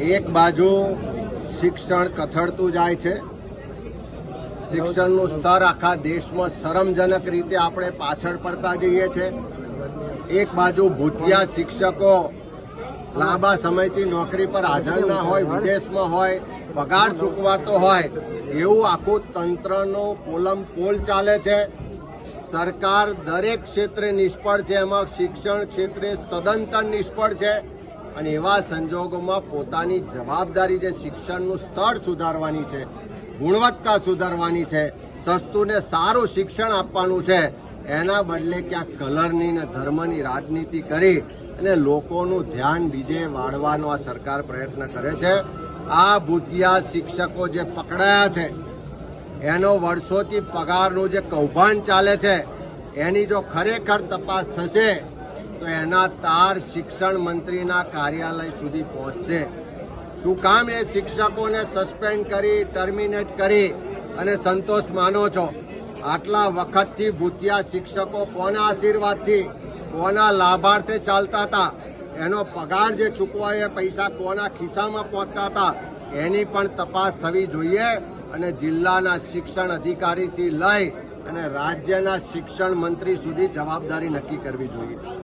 એક બાજુ શિક્ષણ કથળતું જાય છે. શિક્ષણનું સ્તર આખા દેશમાં શરમજનક રીતે આપણે પાછળ પડતા જઈએ છે. એક બાજુ ભૂતિયા શિક્ષકો લાંબા સમયથી નોકરી પર હાજર ના હોય, વિદેશમાં હોય, પગાર ચૂકવાતો હોય, એવું આખું તંત્રનો પોલમ પોલ ચાલે છે. સરકાર દરેક ક્ષેત્રે નિષ્ફળ છે, એમાં શિક્ષણ ક્ષેત્રે સદંતર નિષ્ફળ છે. અને એવા સંજોગોમાં પોતાની જવાબદારી જે શિક્ષણનું સ્તર સુધારવાની છે, ગુણવત્તા સુધારવાની છે, સસ્તુને સારું શિક્ષણ આપવાનું છે, એના બદલે ક્યાંક કલરની ને ધર્મની રાજનીતિ કરી અને લોકોનું ધ્યાન બીજે વાળવાનો આ સરકાર પ્રયત્ન કરે છે. આ બુદ્ધિયા શિક્ષકો જે પકડાયા છે, એનો વર્ષોથી પગારનું જે કૌભાંડ ચાલે છે, એની જો ખરેખર તપાસ થશે તો એના તાર શિક્ષણ મંત્રીના કાર્યાલય સુધી પહોંચશે. શું કામ એ શિક્ષકોને સસ્પેન્ડ કરી ટર્મિનેટ કરી? અને સંતોષ માનો છો? આટલા વખતથી ભૂતિયા શિક્ષકો કોના આશીર્વાદથી, કોના લાભાર્થે ચાલતા હતા? એનો પગાર જે ચૂકવાય એ પૈસા કોના ખિસ્સામાં પહોંચતા હતા? એની પણ તપાસ થવી જોઈએ અને જિલ્લાના શિક્ષણ અધિકારીથી લઈ અને રાજ્યના શિક્ષણ મંત્રી સુધી જવાબદારી નક્કી કરવી જોઈએ.